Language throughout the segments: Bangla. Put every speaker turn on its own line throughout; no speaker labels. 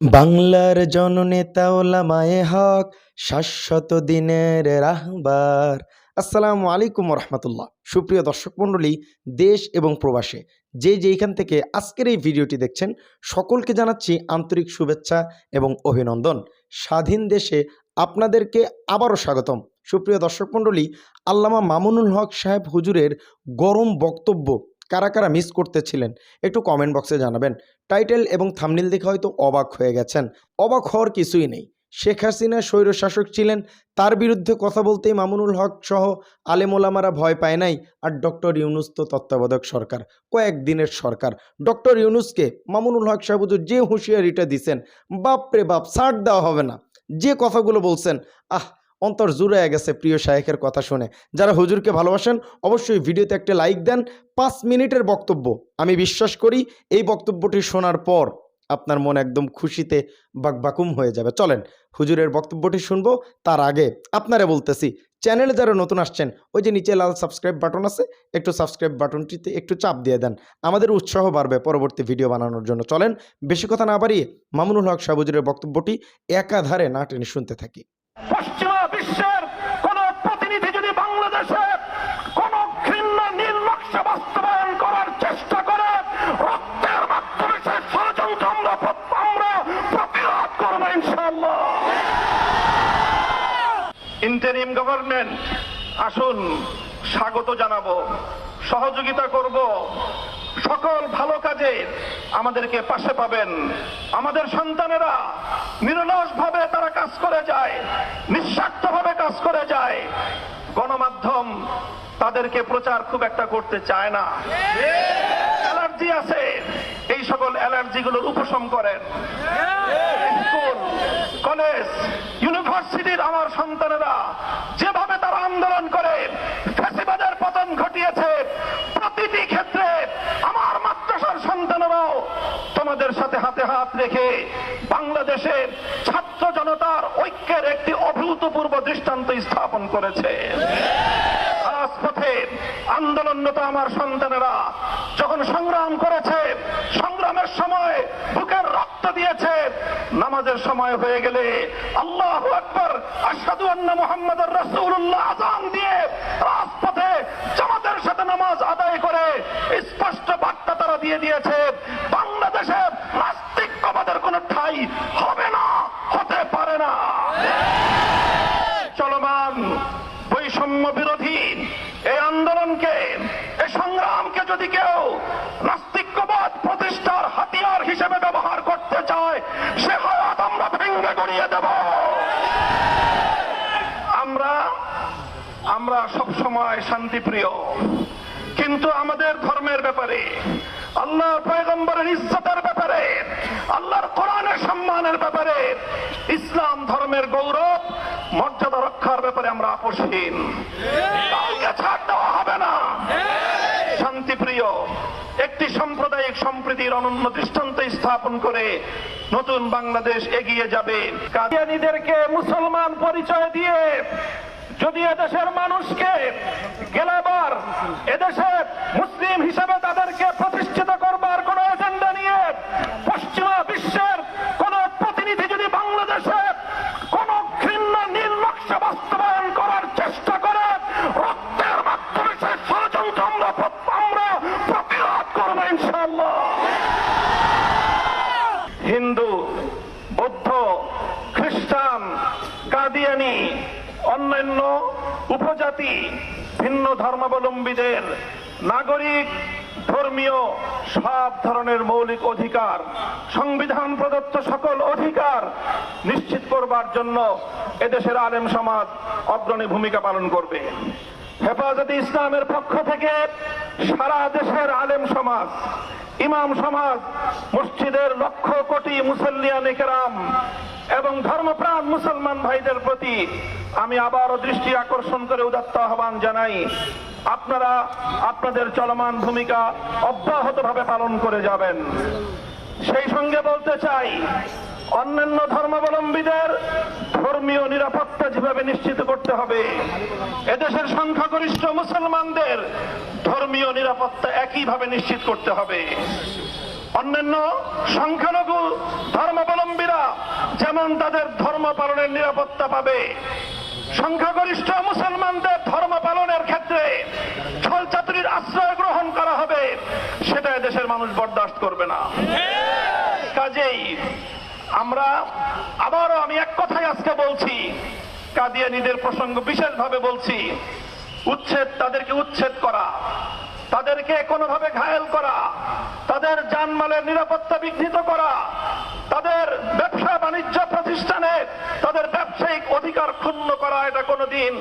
বাংলার জননেতা ওলামায়ে হক, শাশ্বত দিনের রাহবার। আসসালামু আলাইকুম রহমতুল্লাহ সুপ্রিয় দর্শক মণ্ডলী, দেশ এবং প্রবাসে যে যেইখান থেকে আজকের এই ভিডিওটি দেখছেন, সকলকে জানাচ্ছি আন্তরিক শুভেচ্ছা এবং অভিনন্দন। স্বাধীন দেশে আপনাদেরকে আবারও স্বাগতম। সুপ্রিয় দর্শক মণ্ডলী, আল্লামা মামুনুল হক সাহেব হুজুরের গরম বক্তব্য কারা কারা মিস করতেছিলেন, একটু কমেন্ট বক্সে জানাবেন। টাইটেল এবং থামনিল দেখে হয়তো অবাক হয়ে গেছেন। অবাক হওয়ার কিছুই নেই। শেখ হাসিনা স্বৈরশাসক ছিলেন, তার বিরুদ্ধে কথা বলতেই মামুনুল হক সহ আলেমোলামারা ভয় পায় নাই আর ডক্টর ইউনুস তো তত্ত্বাবধায়ক সরকার, কয়েকদিনের সরকার। ডক্টর ইউনুসকে মামুনুল হক সাহেবুজুর যে হুঁশিয়ারিটা দিছেন, বাপরে বাপ, ছাড় দেওয়া হবে না। যে কথাগুলো বলছেন, আহ অন্তর জুড়ে গেছে প্রিয় শায়েখের কথা শুনে। যারা হুজুরকে ভালোবাসেন, অবশ্যই ভিডিওতে একটা লাইক দেন। পাঁচ মিনিটের বক্তব্য আমি বিশ্বাস করি, এই বক্তব্যটি শোনার পর আপনার মন একদম খুশিতে বাকবাকুম হয়ে যাবে। চলেন, হুজুরের বক্তব্যটি শুনব, তার আগে আপনারা বলতেছি, চ্যানেলে যারা নতুন আসছেন, ওই যে নিচে লাল সাবস্ক্রাইব বাটন আছে, একটু সাবস্ক্রাইব বাটনটিতে একটু চাপ দিয়ে দেন। আমাদের উৎসাহ বাড়বে পরবর্তী ভিডিও বানানোর জন্য। চলেন, বেশি কথা না বাড়িয়ে মামুনুল হক শাহ হুজুরের বক্তব্যটি একাধারে না টেনে শুনতে থাকি।
ইন্টারিম গভর্নমেন্ট আসুন স্বাগত জানাব, সহযোগিতা করব। সকল ভালো কাজে আমাদেরকে পাশে পাবেন। আমাদের সন্তানেরা নিরলস ভাবে তারা কাজ করে যায় নিঃস্বার্থ ভাবে কাজ করে যায়। গণমাধ্যম তাদেরকে প্রচার খুব একটা করতে চায় না। অ্যালার্জি আছে, এই সকল অ্যালার্জিগুলোর উপশম করেন। স্কুল, কলেজ ইউনিভার্সিটির আমার সন্তানেরা যেভাবে তারা আন্দোলন করে ফেসিবাদের পতন ঘটিয়েছে, প্রতিটি ক্ষেত্রে আমার মাদ্রাসার সন্তানেরাও তোমাদের সাথে হাতে হাত রেখে বাংলাদেশের ছাত্র জনতার ঐক্যের একটি অভূতপূর্ব দৃষ্টান্ত স্থাপন করেছে। রাজপথে আন্দোলনরত আমার সন্তানেরা, যখন সংগ্রাম করেছে, সংগ্রামের সময় বুকের রক্ত দিয়েছে, নামাজের সময় হয়ে গেলে আল্লাহ আকবর আসাদু আন্না মোহাম্মদ রসুল্লাহ আজান দিয়ে রাজপথে জামাতের সাথে নামাজ আদায় করে স্পষ্ট বার্তা তারা দিয়ে দিয়েছে, বাংলাদেশে নাস্তিকবাদের কোনো ঠাই হবে না, হতে পারে না। চলমান বৈষম্য বিরোধী এই আন্দোলনকে এই যদি নাস্তিক্যবাদ প্রতিষ্ঠার হাতিয়ার হিসেবে ব্যবহার করতে চায়, সে হায়াত আমরা ভেঙ্গে গড়িয়ে দেব। আমরা আমরা সব সময় শান্তিপ্রিয়। কিন্তু আমাদের ধর্মের ব্যাপারে আল্লাহ পয়গম্বরের ইজ্জতের ব্যাপারে, আল্লাহর কোরআনের সম্মানের ব্যাপারে, ইসলাম ধর্মের গৌরব, মর্যাদা রক্ষার ব্যাপারে আমরা আপোষহীন কাউকে ছাড় দেওয়া হবে না শান্তিপ্রিয় একটি সাম্প্রদায়িক সম্প্রীতির অনন্য দৃষ্টান্ত স্থাপন করে নতুন বাংলাদেশ এগিয়ে যাবে। কাদিয়ানিদেরকে মুসলমান পরিচয় দিয়ে যদি এদেশের মানুষকে গেলাবার এদেশে মুসলিম হিসেবে তাদেরকে প্রতিষ্ঠিত করবার কোন এজেন্ডা নিয়ে পশ্চিমা বিশ্বের খ্রিস্টান, কাদিয়ানি, অন্যান্য উপজাতি, ভিন্ন ধর্মাবলম্বীদের নাগরিক, ধর্মীয়, সব ধরনের মৌলিক অধিকার, সংবিধান প্রদত্ত সকল অধিকার নিশ্চিত করবার জন্য এদেশের আলেম সমাজ অগ্রণী ভূমিকা পালন করবে। হেফাজতে ইসলামের পক্ষ থেকে সারা দেশের আলেম সমাজ, ইমাম সমাজ, মসজিদের লক্ষ কোটি মুসল্লিয়া নেকেরাম এবং ধর্মপ্রাণ মুসলমান ভাইদের প্রতি আমি আবারও দৃষ্টি আকর্ষণ করে উদাত্ত আহ্বান জানাই, আপনারা আপনাদের চলমান ভূমিকা অব্যাহতভাবে পালন করে যাবেন। সেই সঙ্গে বলতে চাই, অন্যান্য ধর্মাবলম্বীদের ধর্মীয় নিরাপত্তা যেভাবে নিশ্চিত করতে হবে, এদেশের সংখ্যাগরিষ্ঠ মুসলমানদের ধর্মীয় নিরাপত্তা একইভাবে নিশ্চিত করতে হবে। অন্যান্য সংখ্যালঘু ধর্মাবলম্বীরা যেমন তাদের ধর্ম পালনের নিরাপত্তা পাবে, সংখ্যাগরিষ্ঠ মুসলমানদের ধর্ম পালনের ক্ষেত্রে ছল চাতুরির আশ্রয় গ্রহণ করা হবে, সেটা দেশের মানুষ বরদাস্ত করবে না। কাজেই আমরা আবারও আমি এক কথাই আজকে বলছি, কাদিয়ানিদের প্রসঙ্গ বিশেষভাবে বলছি, উচ্ছেদ তাদেরকে উচ্ছেদ করা, তাদেরকে কোনোভাবে ঘায়েল করা তাদের জানমালের নিরাপত্তা বিঘ্নিত করা, তাদের ব্যবসা বাণিজ্য প্রতিষ্ঠানে তাদের ব্যবসায়িক অধিকার ক্ষুণ্ণ করা, এটা কোনোদিন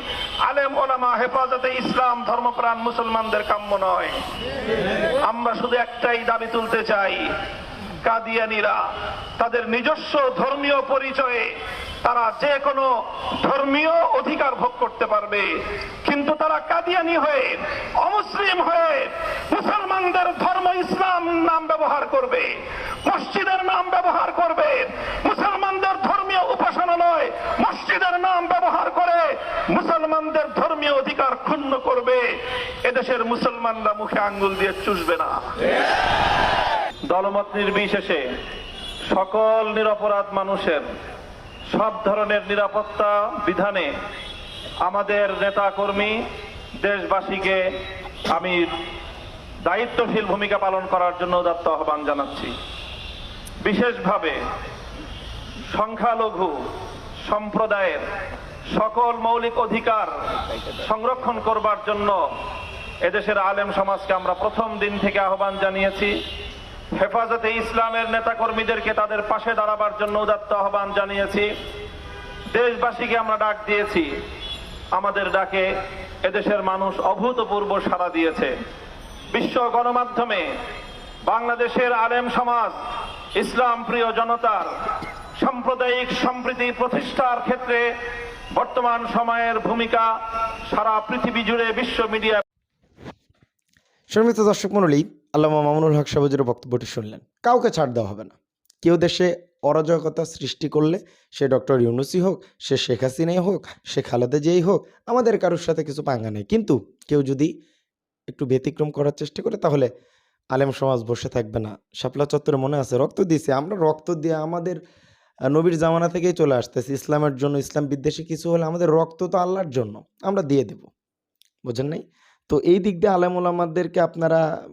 আলেম ওলামা হেফাজতে ইসলাম ধর্মপ্রাণ মুসলমানদের কাম্য নয়। আমরা শুধু একটাই দাবি তুলতে চাই, কাদিয়ানিরা, তাদের নিজস্ব ধর্মীয় পরিচয়ে তারা যে কোনো ধর্মীয় অধিকার ভোগ করতে পারবে। কিন্তু তারা কাদিয়ানি হয়ে, অমুসলিম হয়ে মুসলমানদের ধর্ম ইসলাম নাম ব্যবহার করবে, মসজিদের নাম ব্যবহার করবে, মুসলমানদের ধর্মীয় উপাসনালয় মসজিদের নাম ব্যবহার করে মুসলমানদের ধর্মীয় অধিকার ক্ষুণ্ণ করবে। এদেশের মুসলমানরা মুখে আঙ্গুল দিয়ে চুষবে না। দলমত নির্বিশেষে সকল নিরপরাধ মানুষের সব ধরনের নিরাপত্তা বিধানে আমাদের নেতা কর্মী দেশবাসীকে আমি দায়িত্বশীল ভূমিকা পালন করার জন্য উদাত্ত আহ্বান জানাচ্ছি। বিশেষভাবে সংখ্যালঘু সম্প্রদায়ের সকল মৌলিক অধিকার সংরক্ষণ করবার জন্য এদেশের আলেম সমাজকে আমরা প্রথম দিন থেকে আহ্বান জানিয়েছি। হেফাজতে ইসলামের নেতাকর্মীদেরকে তাদের পাশে দাঁড়াবার জন্য উদাত্ত আহ্বান জানিয়েছি। দেশবাসীকে আমরা ডাক দিয়েছি। আমাদের ডাকে এদেশের মানুষ অভূতপূর্ব সাড়া দিয়েছে। বিশ্ব গণমাধ্যমে বাংলাদেশের আলেম সমাজ, ইসলাম প্রিয় জনতার সাম্প্রদায়িক সম্প্রীতি প্রতিষ্ঠার ক্ষেত্রে বর্তমান সময়ের ভূমিকা সারা পৃথিবী জুড়ে বিশ্ব মিডিয়া
সম্মিলিত দর্শক মণ্ডলী আল্লামা মামুনুল হক সাবুজের বক্তব্যটি শুনলেন। কাউকে ছাড় দেওয়া হবে না। কেউ দেশে অরাজকতা সৃষ্টি করলে সে ডক্টর ইউনুসি হোক, সে শেখ হাসিনাই হোক, সে খালেদা জিয়াই হোক, আমাদের কারোর সাথে কিছু পাঙ্গা নেই। কিন্তু কেউ যদি একটু ব্যতিক্রম করার চেষ্টা করে, তাহলে আলেম সমাজ বসে থাকবে না। শাপলা চত্বরে মনে আছে, রক্ত দিয়েছে। আমরা রক্ত দিয়ে আমাদের নবীর জামানা থেকেই চলে আসতেছি। ইসলামের জন্য, ইসলাম বিদ্বেষী কিছু হলে আমাদের রক্ত তো আল্লাহর জন্য। আমরা দিয়ে দেব। বোঝেন নাই? তো এই দিক দিয়ে আলেম ওলামাদেরকে আপনারা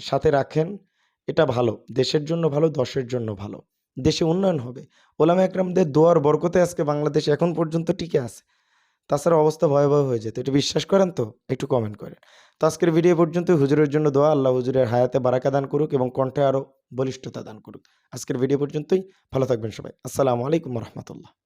সাথে রাখেন, এটা ভালো। দেশের জন্য ভালো, দশের জন্য ভালো। দেশে উন্নয়ন হবে। ওলামা একরামদের দোয়ার বরকতে আজকে বাংলাদেশ এখন পর্যন্ত টিকে আছে। তাছাড়া অবস্থা ভয়াবহ হয়ে যেত। এটা বিশ্বাস করেন তো? একটু কমেন্ট করেন। তো আজকের ভিডিও পর্যন্ত হুজুরের জন্য দোয়া। আল্লাহ হুজুরের হায়াতে বারাকা দান করুক এবং কণ্ঠে আরও বলিষ্ঠতা দান করুক। আজকের ভিডিও পর্যন্তই। ভালো থাকবেন সবাই। আসসালামু আলাইকুম রহমতুল্লাহ।